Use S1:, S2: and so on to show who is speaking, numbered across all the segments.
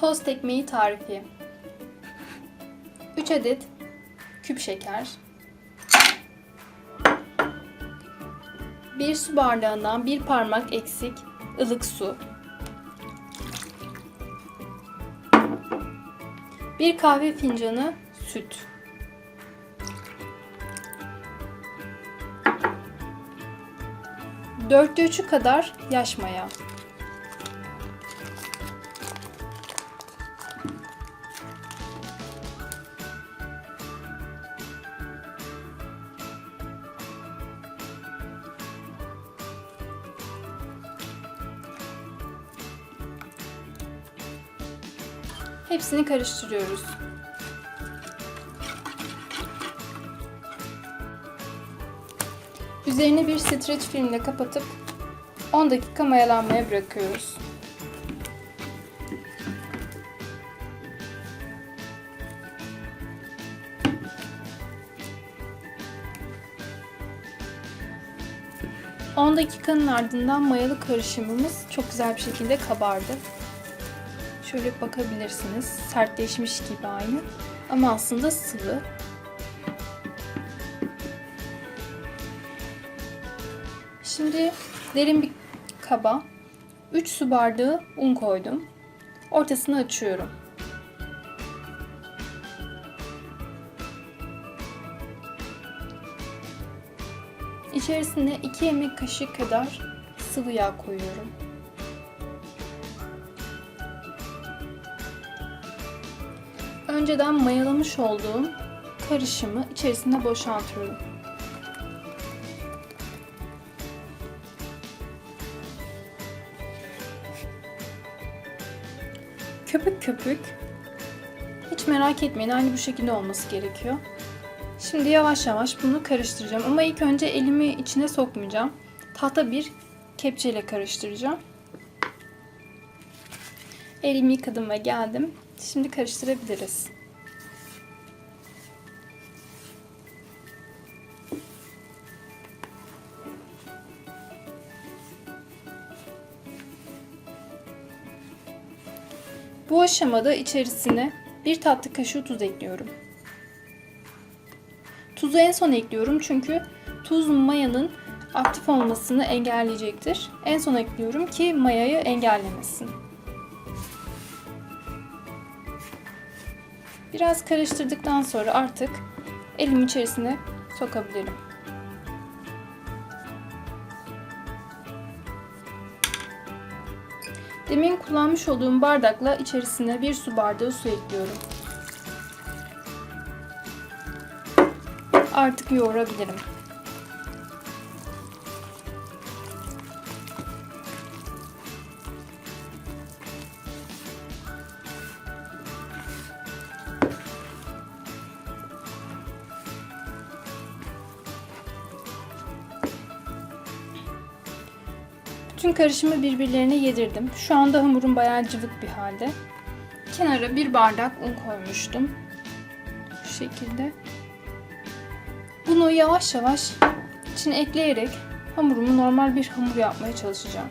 S1: Tost ekmeği tarifi. 3 adet küp şeker. 1 su bardağından 1 parmak eksik ılık su. 1 kahve fincanı süt. Dörtte üçü kadar yaş maya. Hepsini karıştırıyoruz. Üzerini bir streç filmle kapatıp 10 dakika mayalanmaya bırakıyoruz. ...10 dakikanın ardından mayalı karışımımız çok güzel bir şekilde kabardı. Şöyle bakabilirsiniz. Sertleşmiş gibi aynı. Ama aslında sıvı. Şimdi derin bir kaba 3 su bardağı un koydum. Ortasını açıyorum. İçerisine 2 yemek kaşığı kadar sıvı yağ koyuyorum. Önceden mayalamış olduğum karışımı içerisine boşaltıyorum. Köpük köpük. Hiç merak etmeyin aynı bu şekilde olması gerekiyor. Şimdi yavaş yavaş bunu karıştıracağım ama ilk önce elimi içine sokmayacağım. Tahta bir kepçeyle karıştıracağım. Elimi yıkadım ve geldim. Şimdi karıştırabiliriz. Bu aşamada içerisine bir tatlı kaşığı tuz ekliyorum. Tuzu en son ekliyorum çünkü tuz mayanın aktif olmasını engelleyecektir. En son ekliyorum ki mayayı engellemesin. Biraz karıştırdıktan sonra artık elim içerisine sokabilirim. Demin kullanmış olduğum bardakla içerisine bir su bardağı su ekliyorum. Artık yoğurabilirim. Karışımı birbirlerine yedirdim. Şu anda hamurum bayağı cıvık bir halde. Kenara bir bardak un koymuştum. Şu şekilde. Bunu yavaş yavaş içine ekleyerek hamurumu normal bir hamur yapmaya çalışacağım.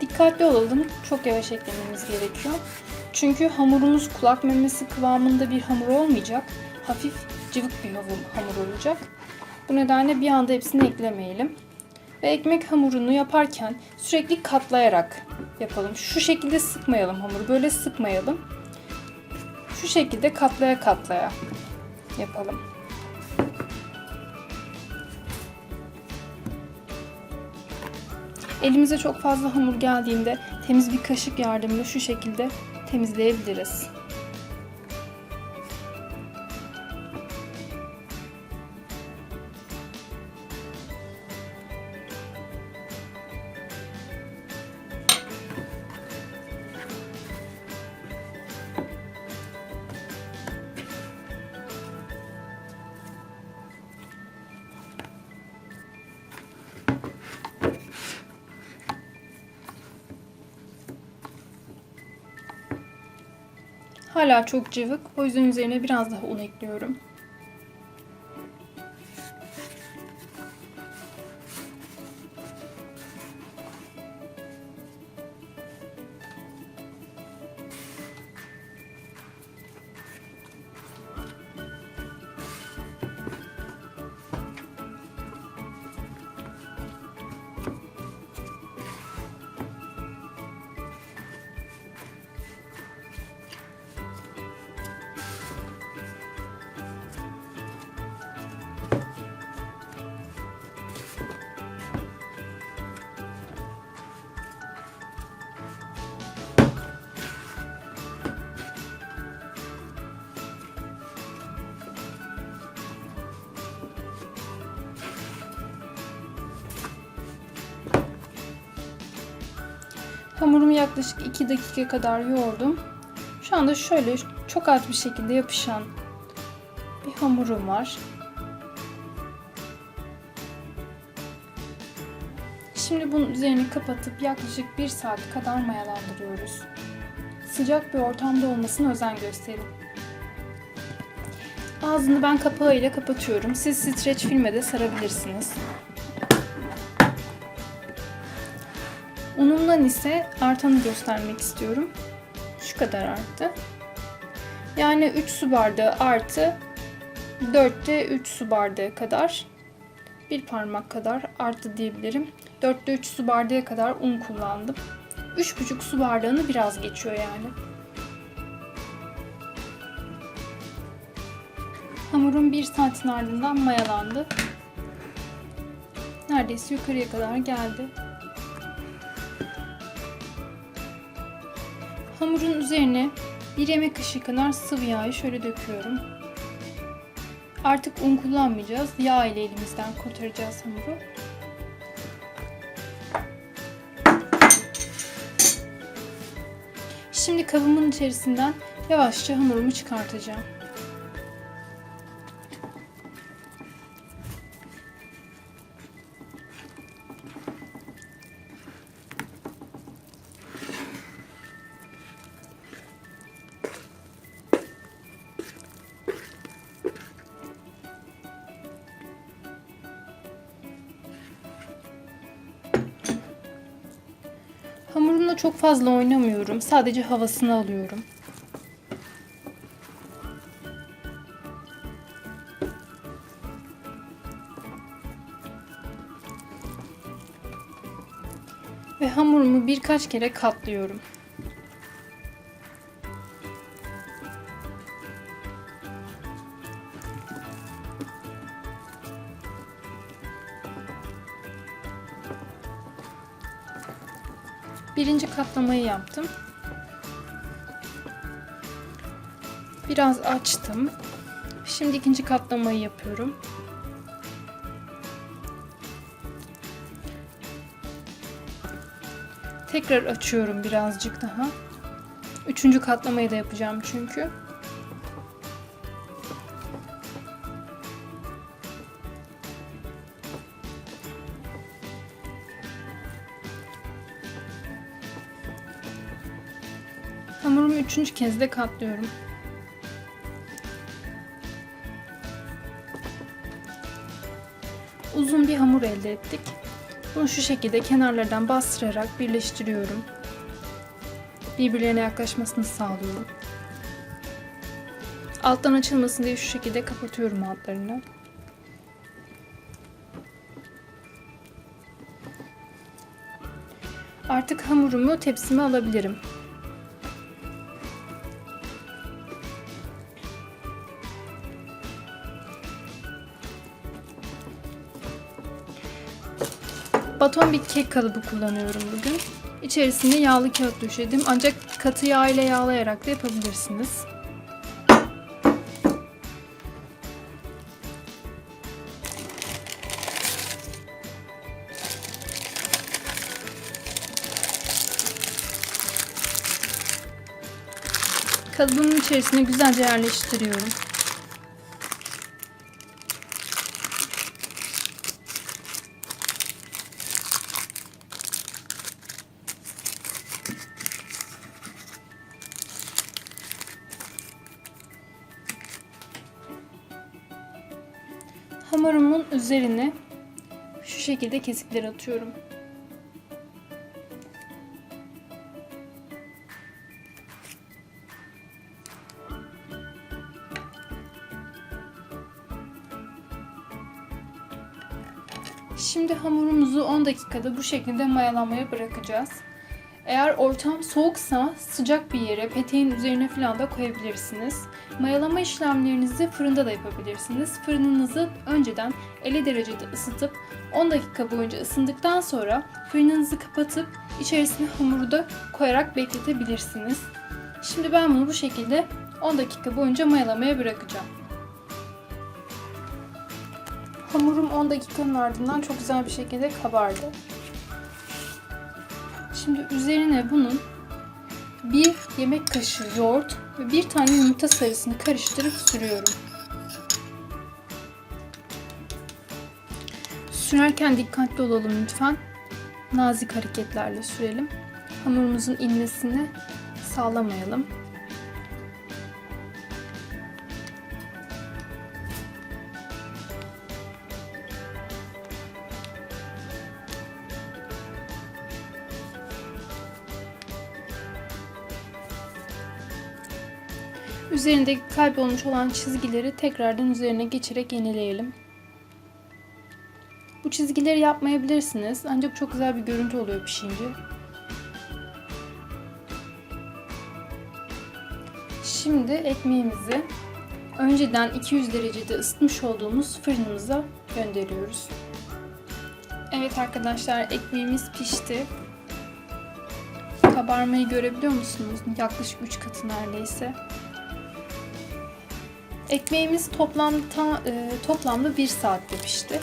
S1: Dikkatli olalım. Çok yavaş eklememiz gerekiyor. Çünkü hamurumuz kulak memesi kıvamında bir hamur olmayacak. Hafif cıvık bir hamur olacak. Bu nedenle bir anda hepsini eklemeyelim. Ve ekmek hamurunu yaparken sürekli katlayarak yapalım. Şu şekilde sıkmayalım hamuru. Böyle sıkmayalım. Şu şekilde katlaya katlaya yapalım. Elimize çok fazla hamur geldiğinde temiz bir kaşık yardımıyla şu şekilde temizleyebiliriz. Hala çok cıvık. O yüzden üzerine biraz daha un ekliyorum. Hamurumu yaklaşık 2 dakika kadar yoğurdum. Şu anda şöyle çok az bir şekilde yapışan bir hamurum var. Şimdi bunun üzerini kapatıp yaklaşık 1 saat kadar mayalandırıyoruz. Sıcak bir ortamda olmasına özen gösterin. Ağzını ben kapağıyla kapatıyorum. Siz streç filme de sarabilirsiniz. Unumdan ise artanı göstermek istiyorum. Şu kadar arttı. Yani 3 su bardağı artı 4'te 3 su bardağı kadar bir parmak kadar arttı diyebilirim. 4'te 3 su bardağı kadar un kullandım. 3,5 su bardağını biraz geçiyor yani. Hamurum 1 saatin ardından mayalandı. Neredeyse yukarıya kadar geldi. Hamurun üzerine bir yemek kaşığı kadar sıvı yağı şöyle döküyorum. Artık un kullanmayacağız. Yağ ile elimizden kurtaracağız hamuru. Şimdi kabımın içerisinden yavaşça hamurumu çıkartacağım. Hamurumla çok fazla oynamıyorum. Sadece havasını alıyorum. Ve hamurumu birkaç kere katlıyorum. Birinci katlamayı yaptım. Biraz açtım. Şimdi ikinci katlamayı yapıyorum. Tekrar açıyorum birazcık daha. Üçüncü katlamayı da yapacağım çünkü. Üçüncü kez de katlıyorum. Uzun bir hamur elde ettik. Bunu şu şekilde kenarlardan bastırarak birleştiriyorum. Birbirlerine yaklaşmasını sağlıyorum. Alttan açılmasın diye şu şekilde kapatıyorum altlarını. Artık hamurumu tepsime alabilirim. Baton bir kek kalıbı kullanıyorum bugün. İçerisine yağlı kağıt döşedim ancak katı yağ ile yağlayarak da yapabilirsiniz. Kalıbımın içerisine güzelce yerleştiriyorum. Şekilde kesikler atıyorum. Şimdi hamurumuzu 10 dakikada bu şekilde mayalanmaya bırakacağız. Eğer ortam soğuksa sıcak bir yere, peteğin üzerine falan da koyabilirsiniz. Mayalama işlemlerinizi fırında da yapabilirsiniz. Fırınınızı önceden 50 derecede ısıtıp 10 dakika boyunca ısındıktan sonra fırınınızı kapatıp içerisine hamuru da koyarak bekletebilirsiniz. Şimdi ben bunu bu şekilde 10 dakika boyunca mayalamaya bırakacağım. Hamurum 10 dakikanın ardından çok güzel bir şekilde kabardı. Şimdi üzerine bunun bir yemek kaşığı yoğurt ve bir tane yumurta sarısını karıştırıp sürüyorum. Sürerken dikkatli olalım lütfen. Nazik hareketlerle sürelim. Hamurumuzun inmesini sağlamayalım. Üzerindeki kaybolmuş olan çizgileri tekrardan üzerine geçerek yenileyelim. Bu çizgileri yapmayabilirsiniz ancak çok güzel bir görüntü oluyor pişince. Şimdi ekmeğimizi önceden 200 derecede ısıtmış olduğumuz fırınımıza gönderiyoruz. Evet arkadaşlar ekmeğimiz pişti. Kabarmayı görebiliyor musunuz? Yaklaşık 3 katı neredeyse. Ekmeğimiz toplamda e, toplamda 1 saatte pişti.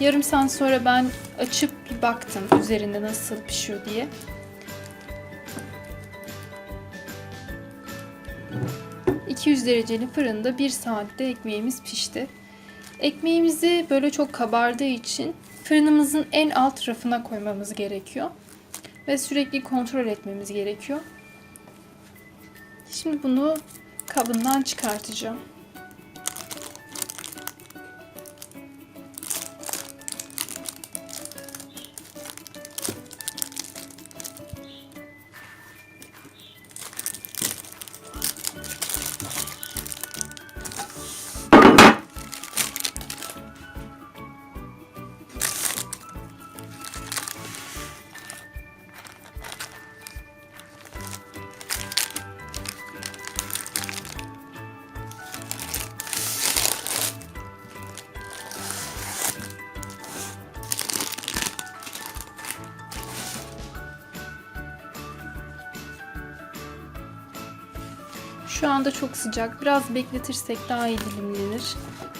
S1: Yarım saat sonra ben açıp bir baktım üzerinde nasıl pişiyor diye. ...200 dereceli fırında 1 saatte ekmeğimiz pişti. Ekmeğimizi böyle çok kabardığı için fırınımızın en alt rafına koymamız gerekiyor. Ve sürekli kontrol etmemiz gerekiyor. Şimdi bunu kabından çıkartacağım. Şu anda çok sıcak. Biraz bekletirsek daha iyi dilimlenir.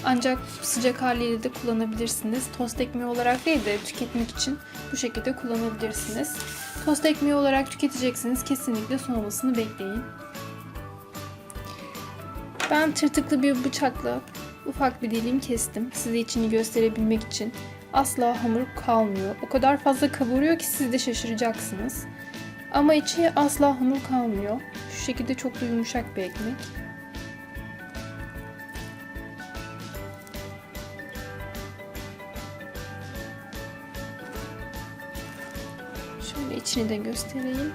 S1: Ancak sıcak haliyle de kullanabilirsiniz. Tost ekmeği olarak değil de tüketmek için bu şekilde kullanabilirsiniz. Tost ekmeği olarak tüketeceksiniz. Kesinlikle soğumasını bekleyin. Ben tırtıklı bir bıçakla ufak bir dilim kestim. Size içini gösterebilmek için. Asla hamur kalmıyor. O kadar fazla kavuruyor ki siz de şaşıracaksınız. Ama içi asla hamur kalmıyor. Şu şekilde çok da yumuşak bir ekmek. Şöyle içini de göstereyim.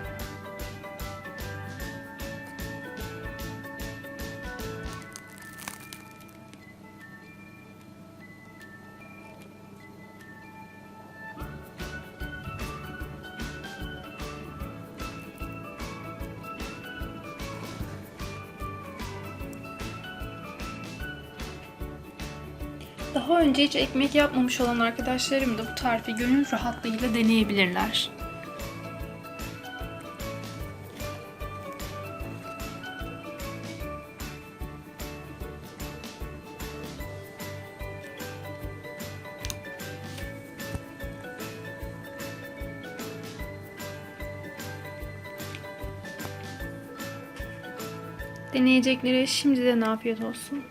S1: Önce hiç ekmek yapmamış olan arkadaşlarım da bu tarifi gönül rahatlığıyla deneyebilirler. Deneyeceklere şimdiden afiyet olsun.